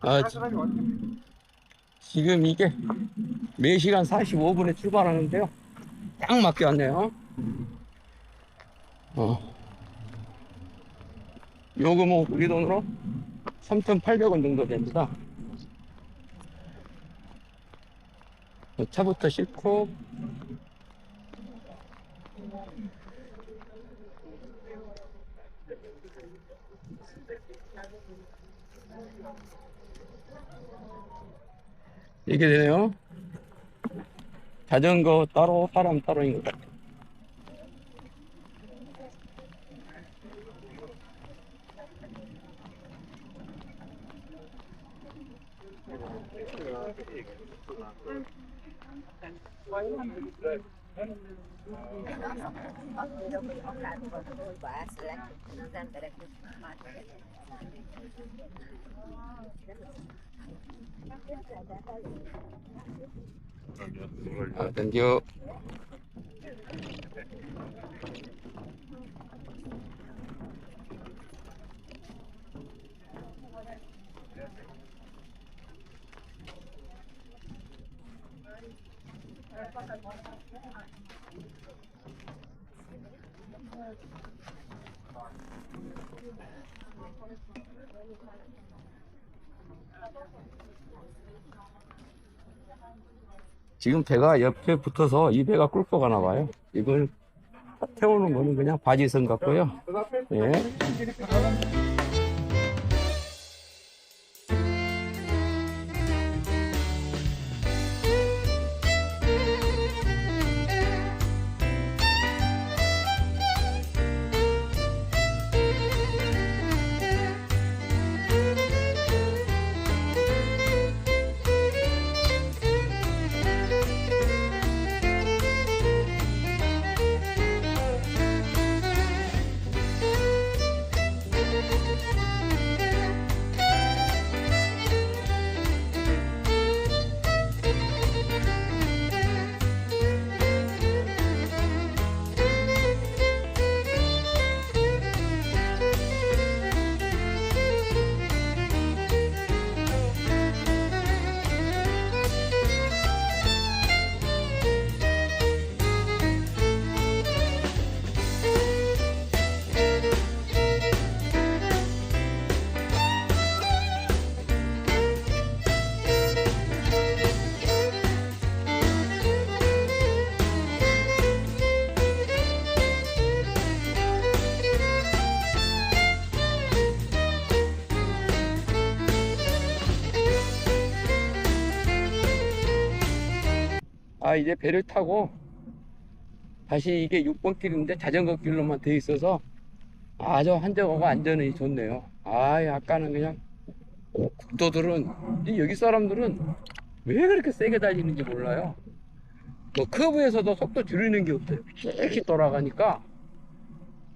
아, 지- 지금 이게 4시간 45분에 출발하는데요. 딱 맞게 왔네요. 어. 요금은 우리 돈으로 3,800원 정도 됩니다. 어, 차부터 싣고 이게 되네요. 자전거 따로, 사람 따로인 것 같아요. Jogi onlain voiko äsillä täntere Oh, thank you. Thank you. 지금 배가 옆에 붙어서 이 배가 꿀고 가나 봐요. 이걸 태우는 거는 그냥 바지선 같고요. 예. 아, 이제 배를 타고 다시 이게 6번 길인데 자전거 길로만 돼 있어서 아주 한적하고 안전이 좋네요. 아, 아까는 그냥 국도들은 이 여기 사람들은 왜 그렇게 세게 달리는지 몰라요. 뭐 커브에서도 속도 줄이는 게 없어요. 쭉 돌아가니까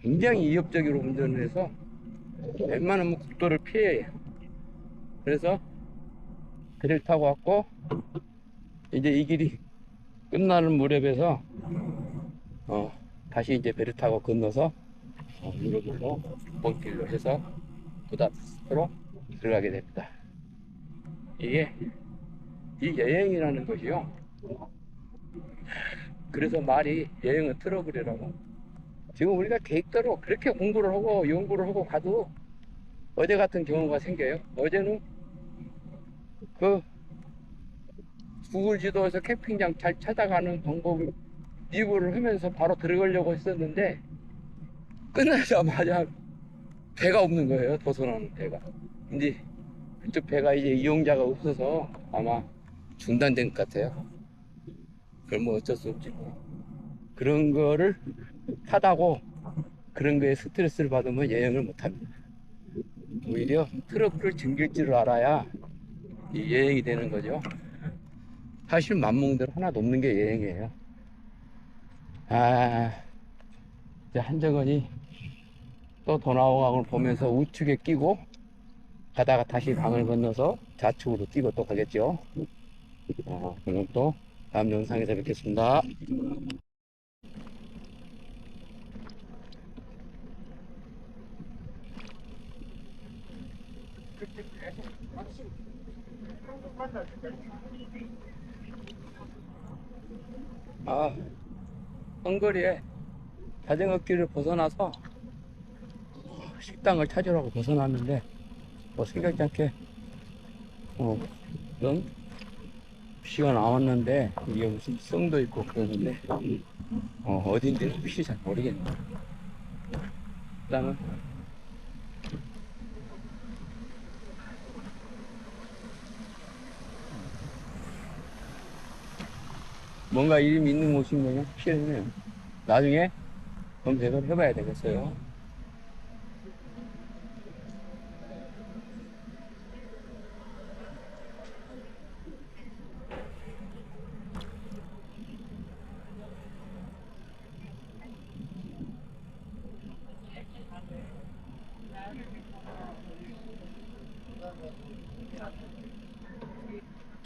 굉장히 위협적으로 운전을 해서 웬만하면 국도를 피해요. 그래서 배를 타고 왔고 이제 이 길이 끝나는 무렵에서 어, 다시 이제 배를 타고 건너서 어, 유럽으로 번길로 해서 부다페스트로 들어가게 됩니다. 이게 이 여행이라는 것이요. 그래서 말이 여행은 트러블이라고. 지금 우리가 계획대로 그렇게 공부를 하고 연구를 하고 가도 어제 같은 경우가 생겨요. 어제는 그 구글 지도에서 캠핑장 잘 찾아가는 방법을 리뷰를 하면서 바로 들어가려고 했었는데 끝나자마자 배가 없는 거예요 도선하는 배가. 근데 그쪽 배가 이제 이용자가 없어서 아마 중단된 것 같아요. 그럼 뭐 어쩔 수 없지 뭐. 그런 거를 타다고 그런 거에 스트레스를 받으면 여행을 못합니다. 오히려 트러블을 즐길 줄 알아야 이 여행이 되는 거죠 사실 만몽들 하나도 없는 게 여행이에요. 아, 이제 한정원이 또 도나오강을 보면서 우측에 끼고 가다가 다시 강을 건너서 좌측으로 뛰고 또 가겠죠. 어, 그럼 또 다음 영상에서 뵙겠습니다. 아, 헝거리에 자전거 길을 벗어나서 식당을 찾으라고 벗어났는데 뭐 생각지 않게 어, 그런 시가 나왔는데 이게 무슨 성도 있고 그러는데 어, 어딘지는 혹시 잘 모르겠네. 일단은 뭔가 이름 있는 거냐 확실하네요. 나중에 검색을 해봐야 되겠어요.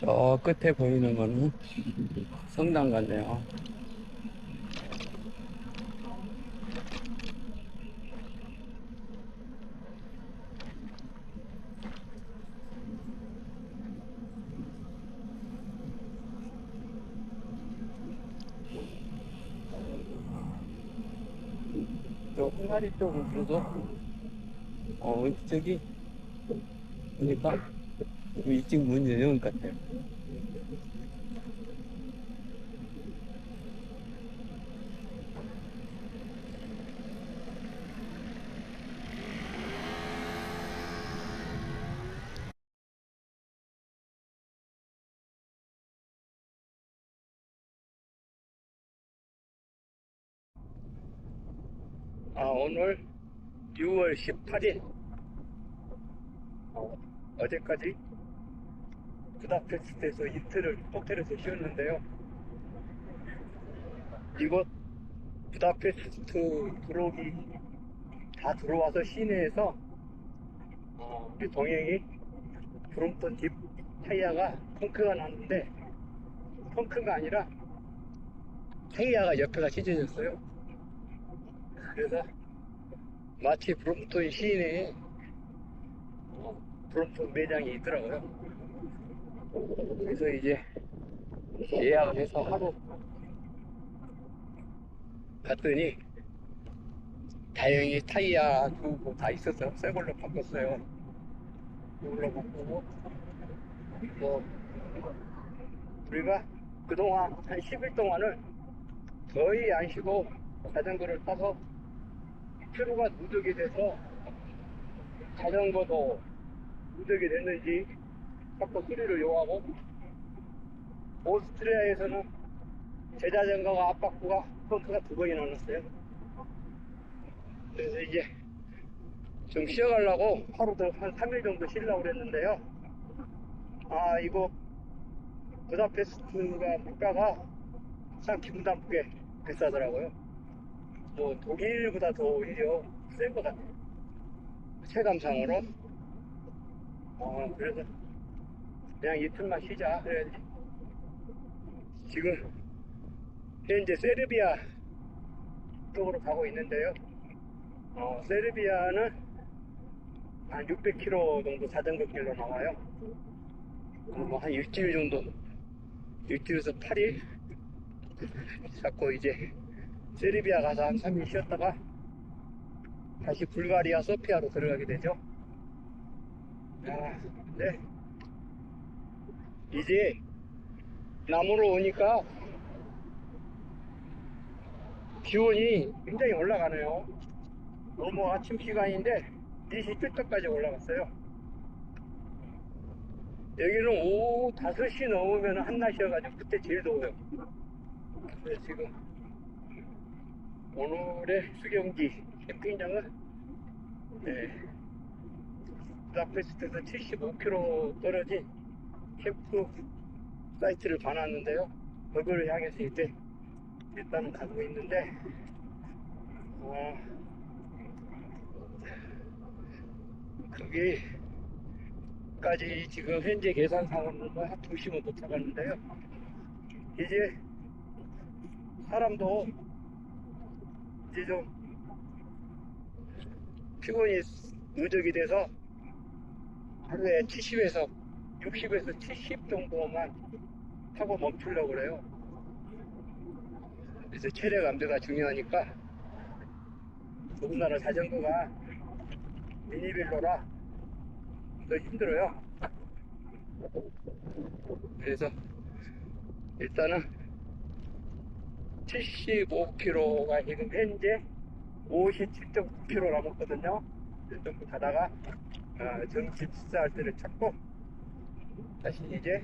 저 끝에 보이는 거는 성당 같네요. 저 홍가리 쪽은 그래도 어 저기 보니까 좀 일찍 문 여는 것 같아요. 아, 오늘 6월 18일. 어, 어제까지 부다페스트에서 이틀을 호텔에서 쉬었는데요. 이곳 부다페스트 들어오기 다 들어와서 시내에서 어, 우리 동행이 브롬톤 집 타이어가 펑크가 났는데 펑크가 아니라 타이어가 옆에가 찢어졌어요. 그래서 마치 브롬톤 시내에 어, 브롬톤 매장이 있더라고요. 그래서 이제 예약을 해서 하루 갔더니 다행히 타이어 두고 다 있어서 새 걸로 바꿨어요. 이걸로 바꾸고 뭐 우리가 그동안 한 10일 동안은 거의 안 쉬고 자전거를 타서 피로가 누적이 돼서 자전거도 누적이 됐는지 자꾸 수리를 요하고 오스트리아에서는 제 자전거가 앞바꾸가 펑크가 두 번이나 났어요. 그래서 이제 좀 쉬어가려고 하루 더한 3일 정도 쉬려고 그랬는데요. 아 이거 부다페스트가 물가가 참 기분 나쁘게 비싸더라고요. 뭐 독일보다 더 오히려 센 것 같아요. 체감상으로. 어, 그래서 그냥 이틀만 쉬자 그래야지. 지금 현재 세르비아 쪽으로 가고 있는데요. 어, 세르비아는 한 600km 정도 자전거 길로 나와요. 어, 뭐한 일주일 정도, 일주일에서 8일 자꾸 이제 세르비아 가서 한 3일 쉬었다가 다시 불가리아 소피아로 들어가게 되죠. 아, 네. 이제 남으로 오니까 기온이 굉장히 올라가네요. 너무 아침 시간인데 4시 쭈떡까지 올라갔어요. 여기는 오후 5시 넘으면 한낮이어가지고 그때 제일 더워요. 그래서 지금 오늘의 수경지 캠핑장은 네, 부다페스트에서 75km 떨어진 캠프 사이트를 봐놨는데요. 거기를 향해서 이제 일단은 가고 있는데 어, 거기까지 지금 현재 계산상으로는 한 2시간 도착하는데요. 이제 사람도 이제 좀 피곤이 누적이 돼서 하루에 70에서 60에서 70 정도만 타고 멈추려고 그래요. 그래서 체력 안배가 중요하니까 더군다나 자전거가 미니빌로라 더 힘들어요. 그래서 일단은 75km가 지금 현재 57.9km 남았거든요. 좀 가다가 아, 점심 식사할 때를 찾고 다시 이제